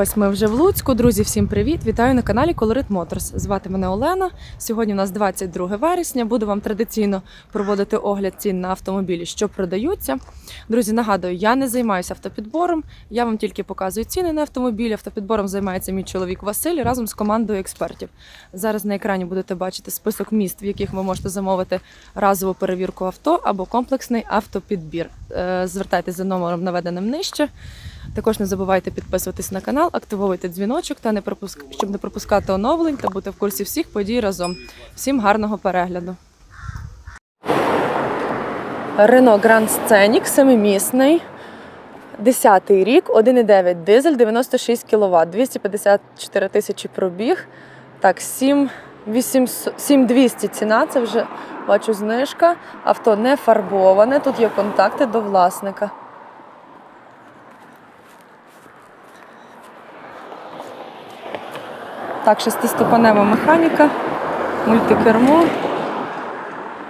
Ось ми вже в Луцьку. Друзі, всім привіт! Вітаю на каналі Colorit Motors. Звати мене Олена. Сьогодні у нас 22 вересня. Буду вам традиційно проводити огляд цін на автомобілі, що продаються. Друзі, нагадую, я не займаюся автопідбором. Я вам тільки показую ціни на автомобілі. Автопідбором займається мій чоловік Василь разом з командою експертів. Зараз на екрані будете бачити список міст, в яких ви можете замовити разову перевірку авто або комплексний автопідбір. Е, Звертайтеся за номером, наведеним нижче. Також не забувайте підписуватись на канал, активовуйте дзвіночок та не пропуск... щоб не пропускати оновлень та бути в курсі всіх подій разом. Всім гарного перегляду. Renault Grand Scenic семимісний. 10-й рік, 1,9 дизель, 96 кВт, 254 тисячі пробіг. Так, 7 800 7200 ціна, це вже бачу знижка. Авто не фарбоване, тут є контакти до власника. Так, шестиступенева механіка, мультикермо,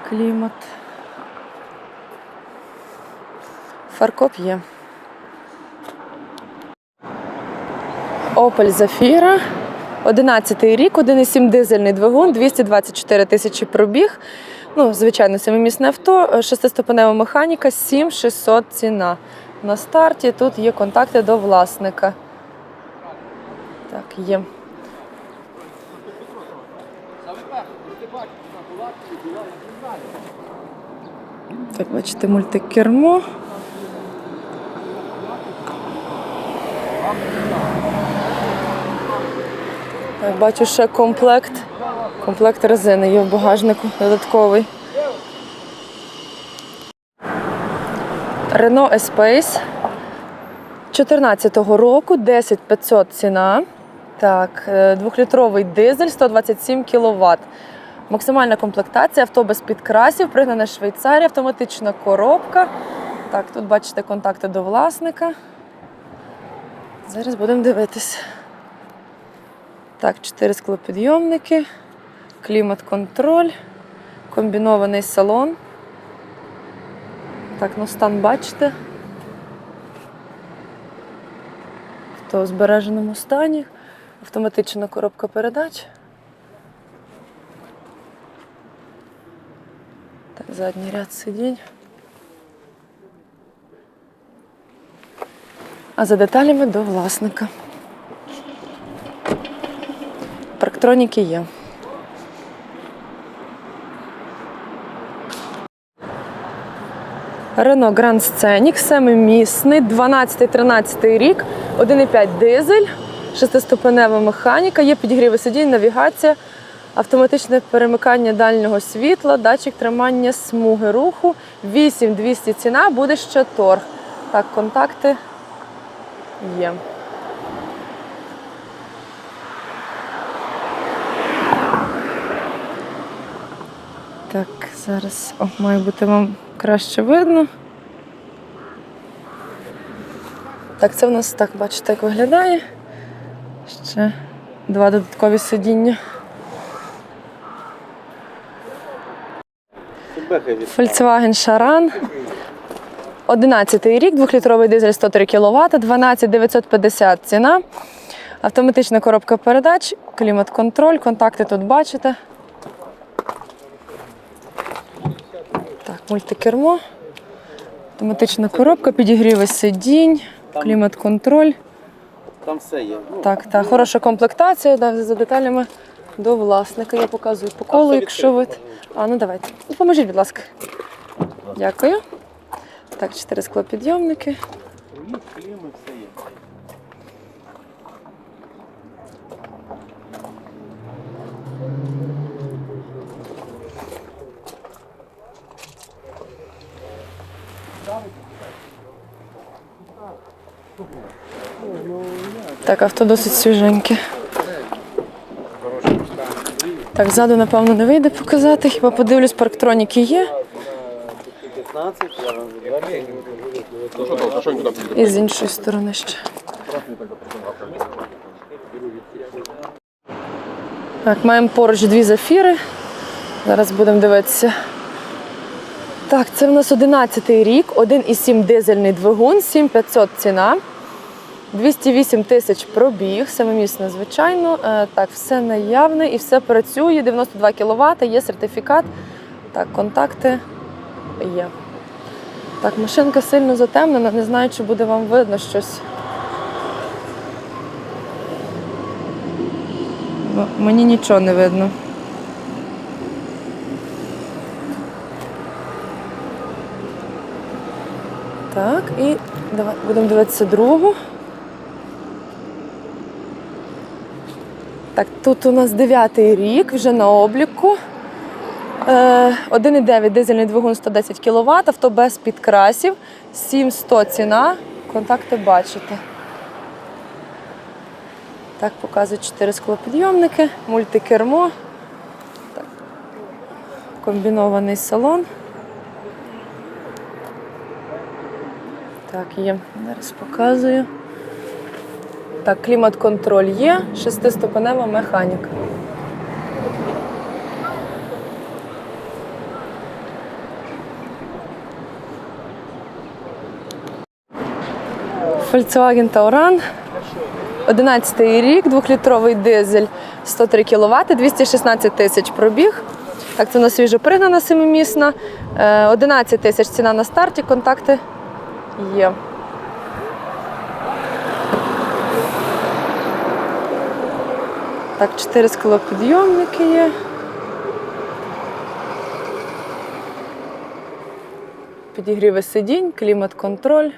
клімат. Фаркоп є. Opel Zafira. 11 рік, 1,7 дизельний двигун, 224 тисячі пробіг. Ну, звичайно, семимісне авто, шестиступенева механіка, 7600 ціна. На старті тут є контакти до власника. Так, є. Так, бачите, мультикермо. Так, бачу ще комплект. Комплект резини є в багажнику додатковий. Renault Espace 14-го року, 10500 ціна. Так, е, двохлітровий дизель, 127 кВт. Максимальна комплектація, авто без підкрасів, пригнана з Швейцарії, автоматична коробка. Так, тут бачите контакти до власника. Зараз будемо дивитись. Так, чотири склопідйомники, клімат-контроль, комбінований салон. Так, ну стан бачите. Авто в збереженому стані, автоматична коробка передач. Так, задній ряд сидінь. А за деталями до власника. Парктроніки є. Renault Grand Scenic, семимісний, 12-13 рік, 1,5 дизель, шестиступенева механіка, є підігріви сидінь, навігація, автоматичне перемикання дальнього світла, датчик тримання смуги руху, 8200 ціна, буде ще торг. Так, контакти є. Так, зараз о, має бути вам краще видно. Так, це в нас так, бачите, як виглядає. Ще два додаткові сидіння. Volkswagen Charan. 11 рік, 2-літровий дизель 103 кВт, 12 950 ціна. Автоматична коробка передач, клімат-контроль, контакти тут бачите. Так, мультикермо, автоматична коробка, підігріви сидінь, клімат-контроль. Там все є. Так, так, хороша комплектація, да, за деталями до власника. Я показую по колу, якщо ви. А, ну давайте. Ну, Поможіть, будь ласка. Дякую. Так, чотири склопідйомники. Так, авто досить свіженьке. Так, ззаду, напевно, не вийде показати. Хіба подивлюсь, парктроніки є. 15, я вам відверто. І з іншої сторони ще. Так, маємо поруч дві зафіри. Зараз будемо дивитися. Так, це в нас 11 рік, 1,7 дизельний двигун, 7500 ціна. 208 тисяч пробіг, семимісне, звичайно. Е, Так, все наявне і все працює. 92 кВт, є сертифікат. Так, контакти є. Так, машинка сильно затемнена, не знаю, чи буде вам видно щось. Мені нічого не видно. Так, і давай будемо дивитися другу. Так, тут у нас дев'ятий рік, вже на обліку. Е, 1,9 дизельний двигун 110 кВт, авто без підкрасів, 7100 ціна. Контакти бачите. Так, показують 4 склопідйомники, мультикермо. Так. Комбінований салон. Так, є. Зараз показую. Так, клімат-контроль є, шестиступенева механіка. Volkswagen Tauran. 11 рік, двохлітровий дизель, 103 кВт, 216 тисяч пробіг. Так, це у нас свіжо пригнана семимісна. Е, 11 тисяч ціна на старті, контакти є. Так, 4 склопідйомники є. Підігріви сидінь, клімат-контроль.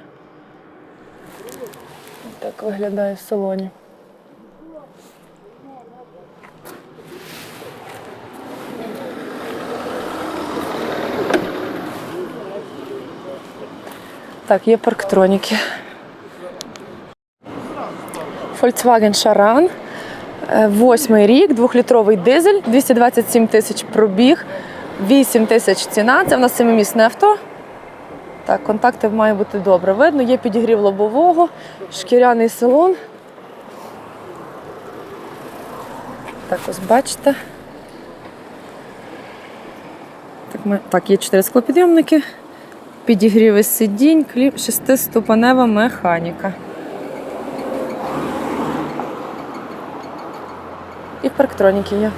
Так виглядає в салоні. Так, є парктроніки. Volkswagen Charan. Восьмий рік, двохлітровий дизель, 227 тисяч пробіг, 8 тисяч ціна. Це в нас семимісне авто. Так, контакти має бути добре видно. Є підігрів лобового, шкіряний салон. Так, ось бачите. Так, ми... так є 4 склопідйомники, підігріви сидінь, кліп, шестиступенева механіка. І парктроніки є.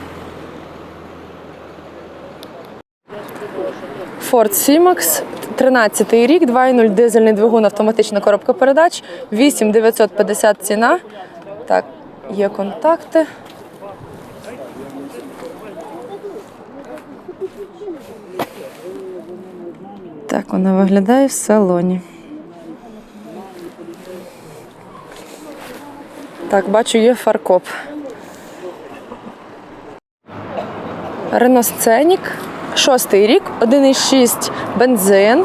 Ford C-Max, 13 рік, 2.0 дизельний двигун, автоматична коробка передач, 8950 ціна. Так, є контакти. Так, вона виглядає в салоні. Так, бачу, є фаркоп. Renault Scenic, шостий рік, 1,6 бензин.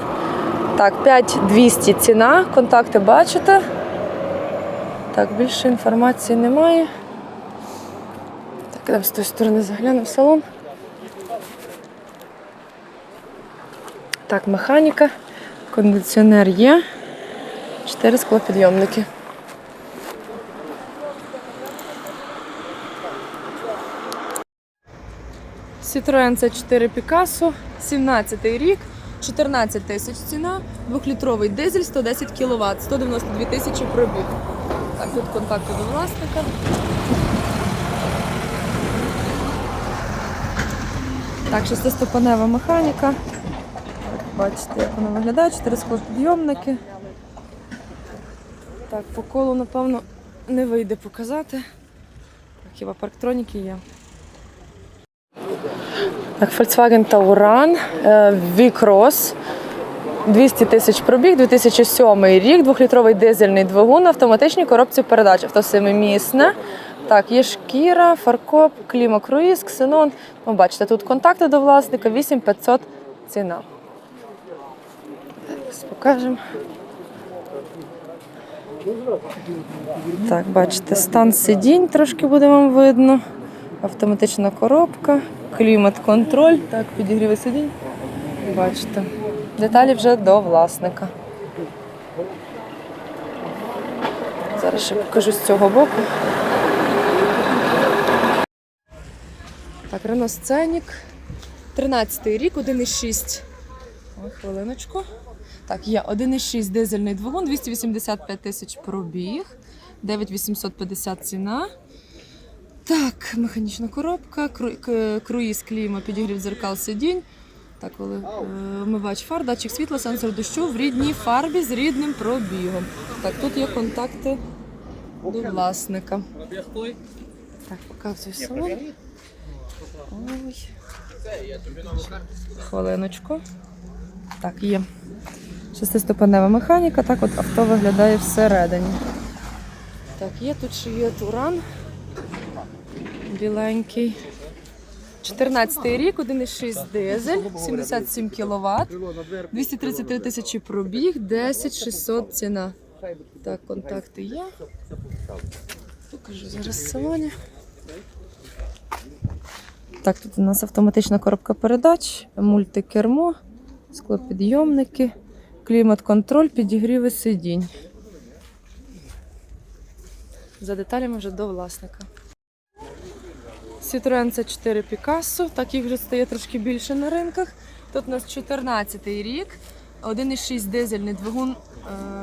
Так, 5200 ціна, контакти бачите. Так, більше інформації немає. Так, ідемо з тої сторони заглянемо в салон. Так, механіка, кондиціонер є. Чотири склопідйомники. Citroen C4 Picasso, 17 рік, 14 тисяч ціна, двохлітровий дизель, 110 кВт, 192 тисячі пробіг. Так, тут контакти до власника. Так, шестиступенева механіка. Так, бачите, як вона виглядає, 4 склопідйомники. Так, по колу, напевно, не вийде показати. Так, хіба парктроніки є. Так, Volkswagen Tauran, е, V-Cross, 200 тисяч пробіг, 2007 рік, двохлітровий дизельний двигун, на автоматичній коробці передач, авто семимісне. Так, є шкіра, фаркоп, клімакруїз, ксенон. Ви бачите, тут контакти до власника, 8500 ціна. Так, покажемо. Так, бачите, стан сидінь трошки буде вам видно. Автоматична коробка, клімат-контроль. Так, підігріви сидінь. Бачите. Деталі вже до власника. Зараз ще покажу з цього боку. Так, Renault Scenic. 13 рік, 1,6. Ой, хвилиночку. Так, є 1,6 дизельний двигун, 285 тисяч пробіг. 9850 ціна. Так, механічна коробка, кру- круїз кліма, підігрів дзеркал сидінь. Так, коли е, вмивач фар, датчик світла, сенсор дощу в рідній фарбі з рідним пробігом. Так, тут є контакти до власника. Так, показую салон. Ой. Хвилиночку. Так, є. Шестиступенева механіка, так от авто виглядає всередині. Так, є тут ще є туран. Біленький. 14 рік, 1,6 дизель, 77 кВт, 233 тисячі пробіг, 10 600 ціна. Так, контакти є. Покажу зараз салоні. Так, тут у нас автоматична коробка передач, мультикермо, склопідйомники, клімат-контроль, підігріви сидінь. За деталями вже до власника. Citroen c 4 Picasso, так їх вже стає трошки більше на ринках. Тут у нас 14 рік, 1,6 дизельний двигун,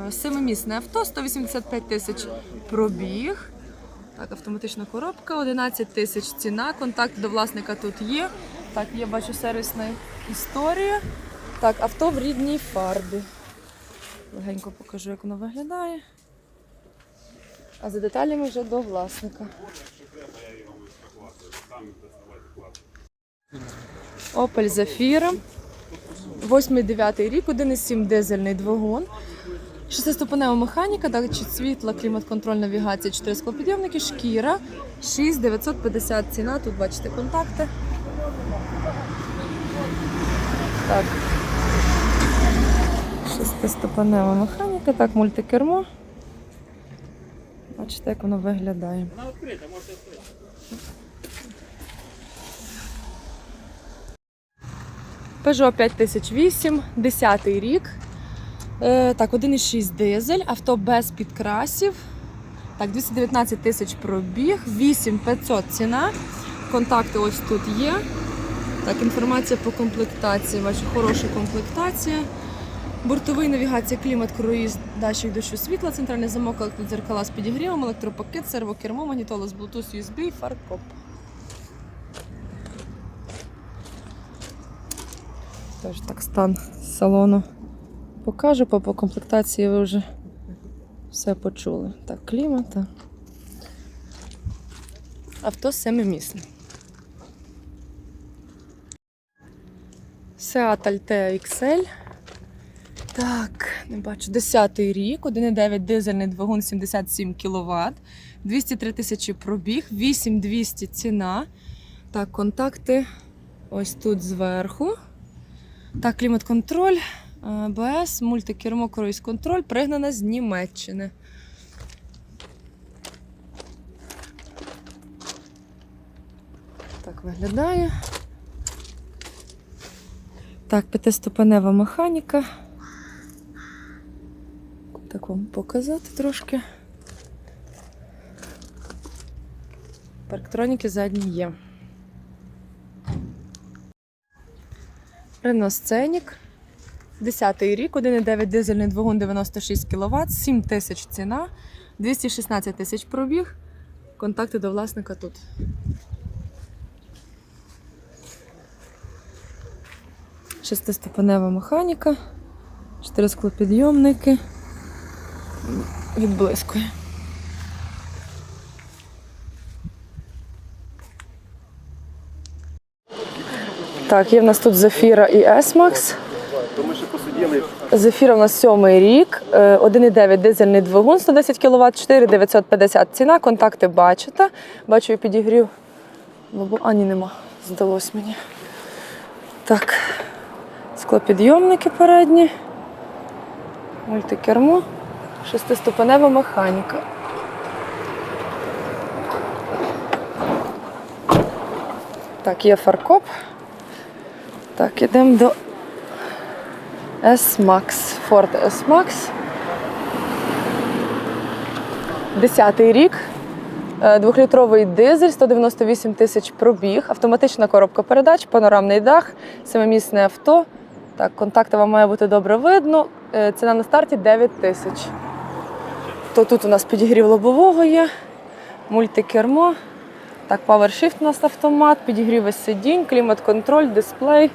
е, семимісне авто, 185 тисяч пробіг. Так, автоматична коробка, 11 тисяч ціна. Контакт до власника тут є. Так, є, бачу, сервісна історія. Так, авто в рідній фарбі. Легенько покажу, як воно виглядає. А за деталями вже до власника. Opel Zafira. 8-9 рік, 1,7 дизельний двигун. Шестиступенева механіка, датчик світла, клімат-контроль, навігація, 4 склопідйомники, шкіра, 6950 ціна. Тут бачите контакти. Так. Шестиступенева механіка, так, мультикермо. Бачите, як воно виглядає. Peugeot 5008, 10 рік. Е, так, 1,6 дизель, авто без підкрасів. Так, 219 тисяч пробіг, 8500 ціна. Контакти ось тут є. Так, інформація по комплектації. Бачу, хороша комплектація. Бортовий навігація, клімат, круїз, датчик дощу світла, центральний замок, електродзеркала з підігрівом, електропакет, сервокермо, магнітола з Bluetooth, USB, фаркоп. Теж так стан салону покажу, по, по комплектації ви вже все почули. Так, клімат. та. Авто семимісне. Seat Altea XL. Так, не бачу. 10 й рік, 1,9 дизельний двигун 77 кВт, 203 тисячі пробіг, 8200 ціна. Так, контакти ось тут зверху. Так, клімат-контроль, АБС, мультикермо, круїз контроль, пригнана з Німеччини. Так виглядає. Так, п'ятиступенева механіка. Так вам показати трошки. Парктроніки задні є. Renault Scenic. 10-й рік, 1,9 дизельний двигун 96 кВт, 7 тисяч ціна, 216 тисяч пробіг. Контакти до власника тут. Шестиступенева механіка, 4 склопідйомники. Відблискує. Так, є в нас тут Зефіра і S-Max. Зефіра у нас сьомий рік, е, 1,9 дизельний двигун, 110 кВт, 4950 ціна, контакти бачите. Бачу і підігрів. А, ні, нема. Здалось мені. Так, склопідйомники передні, мультикермо, шестиступенева механіка. Так, є фаркоп. Так, ідемо до S-Max, Ford S-Max. Десятий рік. Е, Двохлітровий дизель, 198 тисяч пробіг, автоматична коробка передач, панорамний дах, семимісне авто. Так, контакти вам має бути добре видно. Е, Ціна на старті 9 тисяч. то тут у нас підігрів лобового є, мультикермо. Так, PowerShift у нас автомат, підігрів сидінь, клімат-контроль, дисплей.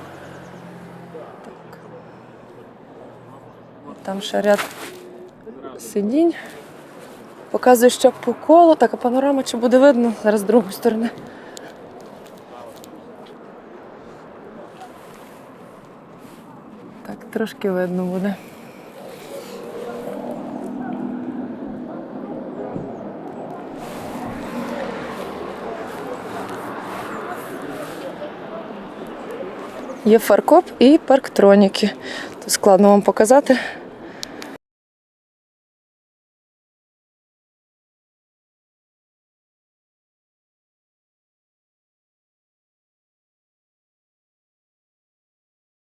Там ще ряд сидінь. Показую, що по колу. Так, а панорама чи буде видно? Зараз з другої сторони. Так, трошки видно буде. Є фаркоп і парктроніки. Тут складно вам показати.